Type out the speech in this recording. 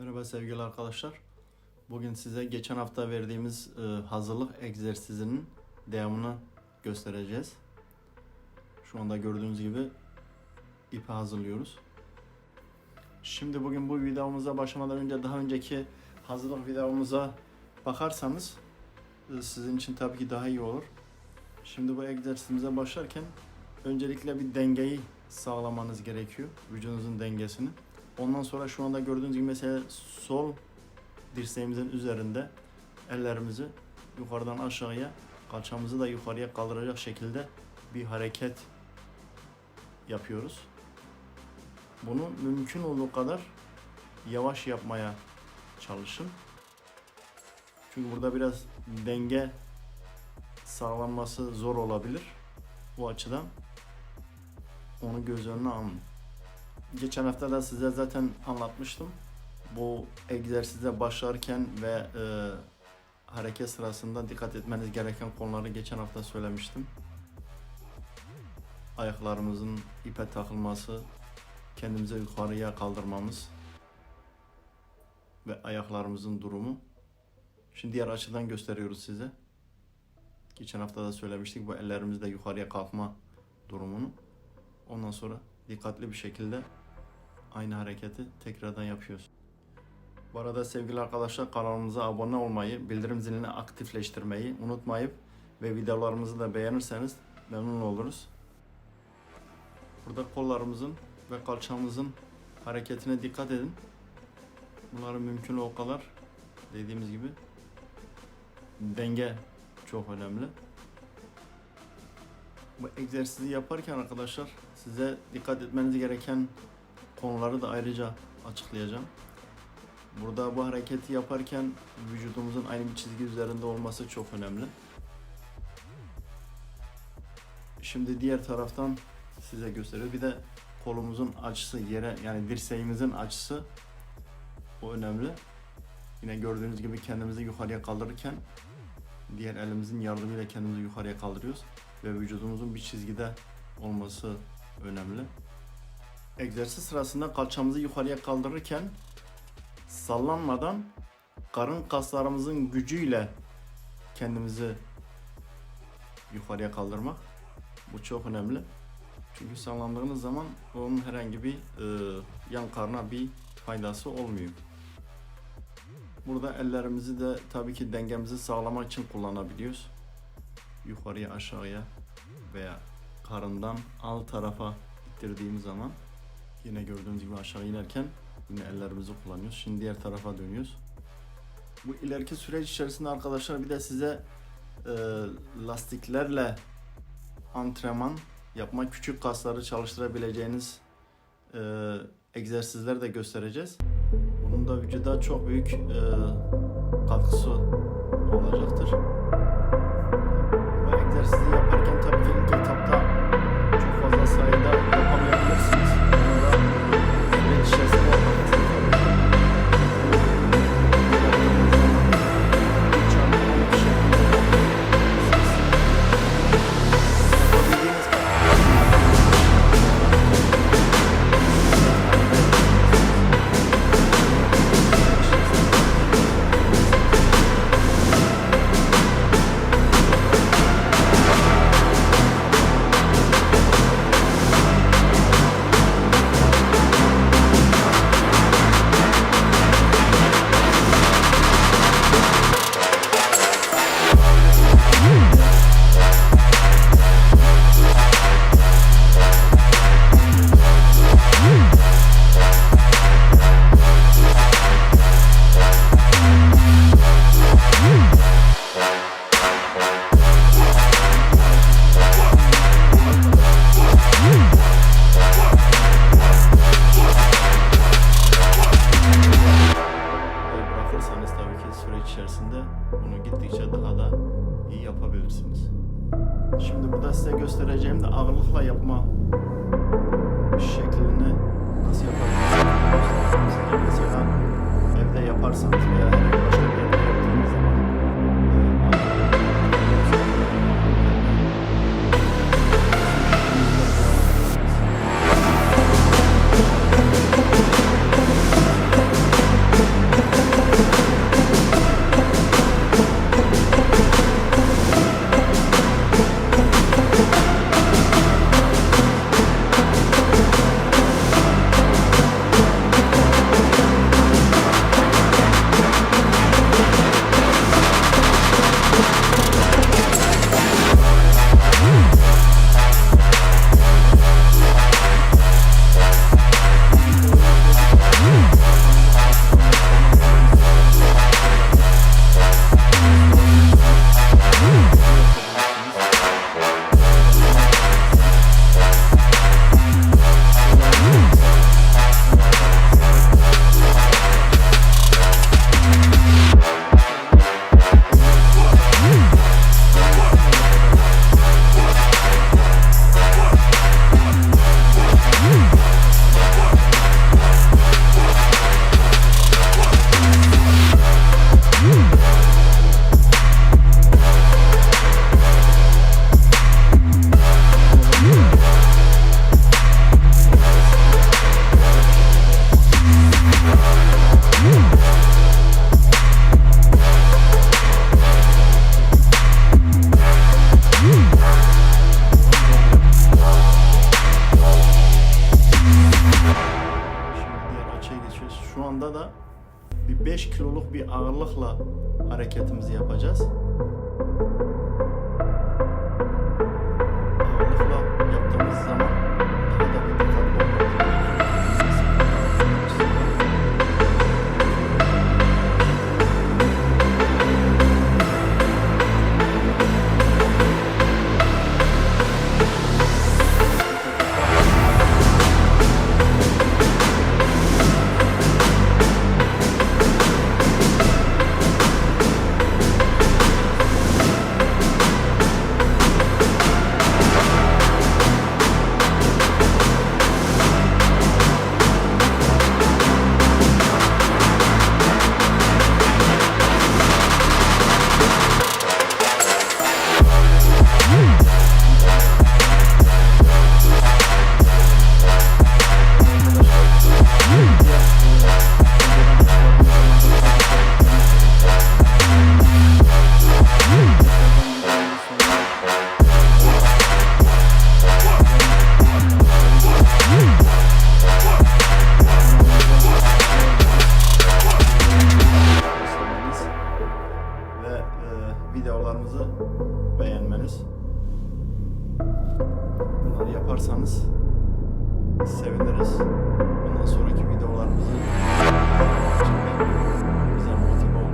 Merhaba sevgili arkadaşlar. Bugün size geçen hafta verdiğimiz e, hazırlık egzersizinin devamını göstereceğiz. Şu anda gördüğünüz gibi ipi hazırlıyoruz. Şimdi bugün bu videomuza başlamadan önce daha önceki hazırlık videomuza bakarsanız e, sizin için tabii ki daha iyi olur. Şimdi bu egzersizimize başlarken öncelikle bir dengeyi sağlamanız gerekiyor. Vücudunuzun dengesini. Ondan sonra şu anda gördüğünüz gibi mesela sol dirseğimizin üzerinde ellerimizi yukarıdan aşağıya, kalçamızı da yukarıya kaldıracak şekilde bir hareket yapıyoruz. Bunu mümkün olduğu kadar yavaş yapmaya çalışın. Çünkü burada biraz denge sağlanması zor olabilir. Bu açıdan onu göz önüne alın. Geçen hafta da size zaten anlatmıştım. Bu egzersize başlarken ve e, hareket sırasında dikkat etmeniz gereken konuları geçen hafta söylemiştim. Ayaklarımızın ipe takılması, kendimize yukarıya kaldırmamız ve ayaklarımızın durumu. Şimdi diğer açıdan gösteriyoruz size. Geçen hafta da söylemiştik bu ellerimizde yukarıya kalkma durumunu. Ondan sonra dikkatli bir şekilde aynı hareketi tekrardan yapıyoruz. Bu arada sevgili arkadaşlar kanalımıza abone olmayı, bildirim zilini aktifleştirmeyi unutmayıp ve videolarımızı da beğenirseniz memnun oluruz. Burada kollarımızın ve kalçamızın hareketine dikkat edin. Bunları mümkün o kadar dediğimiz gibi denge çok önemli. Bu egzersizi yaparken arkadaşlar size dikkat etmeniz gereken konuları da ayrıca açıklayacağım. Burada bu hareketi yaparken vücudumuzun aynı bir çizgi üzerinde olması çok önemli. Şimdi diğer taraftan size gösteriyor. Bir de kolumuzun açısı yere yani dirseğimizin açısı o önemli. Yine gördüğünüz gibi kendimizi yukarıya kaldırırken diğer elimizin yardımıyla kendimizi yukarıya kaldırıyoruz ve vücudumuzun bir çizgide olması önemli. Egzersiz sırasında kalçamızı yukarıya kaldırırken sallanmadan karın kaslarımızın gücüyle kendimizi yukarıya kaldırmak. Bu çok önemli. Çünkü sallandığınız zaman onun herhangi bir e, yan karna bir faydası olmuyor. Burada ellerimizi de tabii ki dengemizi sağlamak için kullanabiliyoruz. Yukarıya aşağıya veya karından alt tarafa ittirdiğimiz zaman yine gördüğünüz gibi aşağı inerken yine ellerimizi kullanıyoruz. Şimdi diğer tarafa dönüyoruz. Bu ileriki süreç içerisinde arkadaşlar bir de size e, lastiklerle antrenman yapma, küçük kasları çalıştırabileceğiniz e, egzersizler de göstereceğiz. Bunun da vücuda çok büyük e, katkısı olacaktır. sayesinde bunu gittikçe daha da iyi yapabilirsiniz. Şimdi burada size göstereceğim de ağırlıkla yapma şeklini nasıl yapabilirsiniz? Mesela evde yaparsanız veya kararlılıkla hareketimizi yapacağız. yaparsanız seviniriz. Bundan sonraki videolarımızı bize motive olun.